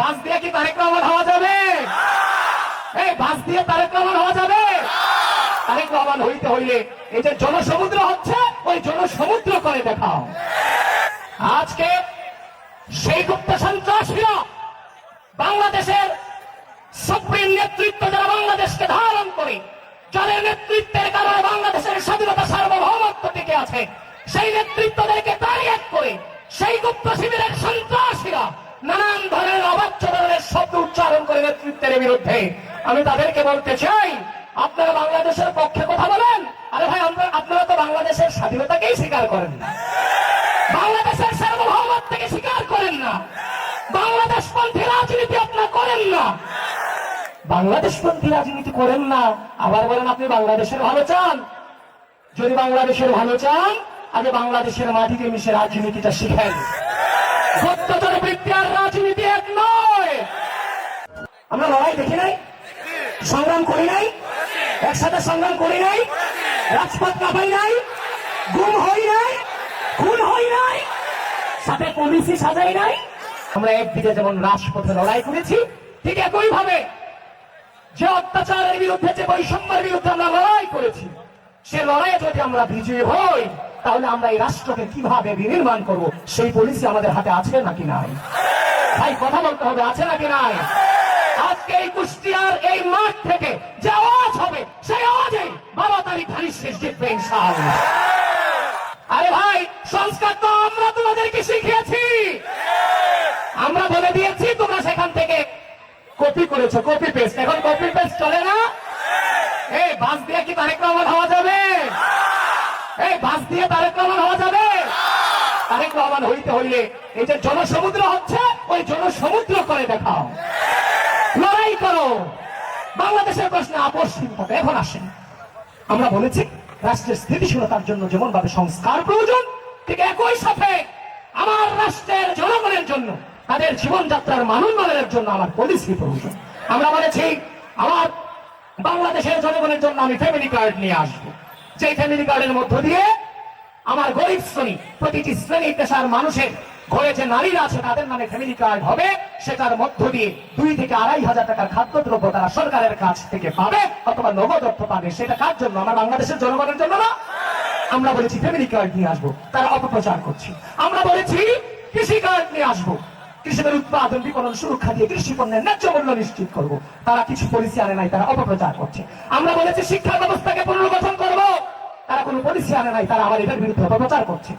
বাস দিয়ে কি তারেক রহমান হওয়া যাবে? এই বাস দিয়ে তারেক রহমান হওয়া যাবে? তারেক রহমান হইতে হইলে এই যে জনসমুদ্র হচ্ছে, ওই জনসমুদ্র করে দেখাও। আজকে সেই গুপ্ত সন্ত্রাসীরা বাংলাদেশের সুপ্রিম নেতৃত্ব যারা বাংলাদেশকে ধারণ করে, যাদের নেতৃত্বের কারণে বাংলাদেশের স্বাধীনতা সার্বভৌমত্ব টিকে আছে, সেই নেতৃত্বদেরকে টার্গেট করে সেই গুপ্ত শিবিরের সন্ত্রাসীরা করে নেতৃত্বের বিরুদ্ধে। আমি তাদেরকে বলতে চাই, আপনারা বাংলাদেশের পক্ষে কথা বলেন। আরে ভাই আপনারা তো বাংলাদেশের স্বাধীনতাকেই স্বীকার করেন না। বাংলাদেশের সার্বভৌমত্বকে স্বীকার করেন না। বাংলাদেশপন্থী রাজনীতি আপনারা করেন না। বাংলাদেশপন্থী রাজনীতি করেন না। আবার বলেন আপনি বাংলাদেশের ভালো চান। যদি বাংলাদেশের ভালো চান, আগে বাংলাদেশের মাটিতে মিশে রাজনীতিটা শিখেন। সত্যতর বৃত্তি আর রাজনীতি এক নয় আমরা লড়াই দেখি নাই? সংগ্রাম করি নাই? একসাথে সংগ্রাম করি নাই? রাজপথ কাঁপাই নাই? গুম হই নাই? খুন হই নাই? সাথে পুলিশই সাজাই নাই? আমরা একদিকে যেমন রাজপথে লড়াই করেছি, ঠিক একই ভাবে যে অত্যাচারের বিরুদ্ধে, যে বৈষম্যের বিরুদ্ধে আমরা লড়াই করেছি, সে লড়াইয়ে যদি আমরা বিজয়ী হই, তাহলে আমরা এই রাষ্ট্রকে কীভাবে বিনির্মাণ করব? সেই পলিসি আমাদের হাতে আছে নাকি নাই? ভাই, কথা বলতে হবে, আছে নাকি নাই? এই কুষ্টিয়ার এই মাঠ থেকে যে আওয়াজ হবে, সেই আওয়াজে বাবা তারিখ ধানি শেষ জিতবে আরে ভাই, সংস্কার তো আমরা তোমাদেরকে শিখিয়েছি। আমরা বলে দিয়েছি, তোমরা সেখান থেকে কপি করেছ, কপি পেস্ট। এখন কপি পেস্ট চলে না? এই বাস দিয়ে কি তারেক রহমান হওয়া যাবে? এই বাস দিয়ে তারেক রহমান হওয়া যাবে? তারেক রহমান হইতে হইলে এই যে জনসমুদ্র হচ্ছে, ওই জনসমুদ্র করে দেখাও। লড়াই করো। বাংলাদেশের প্রশ্নে আপসহীন হবে এখন আসেন। আমরা বলেছি, রাষ্ট্রের স্থিতিশীলতার জন্য যেমন ভাবে সংস্কার প্রয়োজন, ঠিক একই সাথে আমার রাষ্ট্রের জনগণের জন্য, তাদের জীবনযাত্রার মান উন্নয়নের জন্য আমার পলিসি প্রয়োজন। আমরা বলেছি, আমার বাংলাদেশের জনগণের জন্য আমি ফ্যামিলি কার্ড নিয়ে আসব। যে ফ্যামিলি কার্ডের মধ্য দিয়ে আমার গরিব শ্রেণি, প্রতিটি শ্রেণি পেশার মানুষের ঘরে যে নারীরা আছে, তাদের নামে ফ্যামিলি কার্ড হবে, সেটার মধ্য দিয়ে দুই থেকে আড়াই হাজার টাকার খাদ্যদ্রব্য তারা সরকারের কাছ থেকে পাবে, অথবা নগদ অর্থ পাবে। সেটা কার জন্য? আমার বাংলাদেশের জনগণের জন্য না? আমরা বলেছি ফ্যামিলি কার্ড নিয়ে আসব, তারা অপপ্রচার করছে। আমরা বলেছি কৃষি কার্ড নিয়ে আসব। কৃষকের উৎপাদন, বিপণন, সুরক্ষা দিয়ে কৃষি পণ্যের ন্যায্য মূল্য নিশ্চিত করব। তারা কিছু পলিসি আনে নাই, তারা অপপ্রচার করছে। আমরা বলেছি শিক্ষা ব্যবস্থাকে পুনর্গঠন করব। তারা কোনো পলিসি আনে নাই, তারা আবার এটার বিরুদ্ধে অপপ্রচার করছে।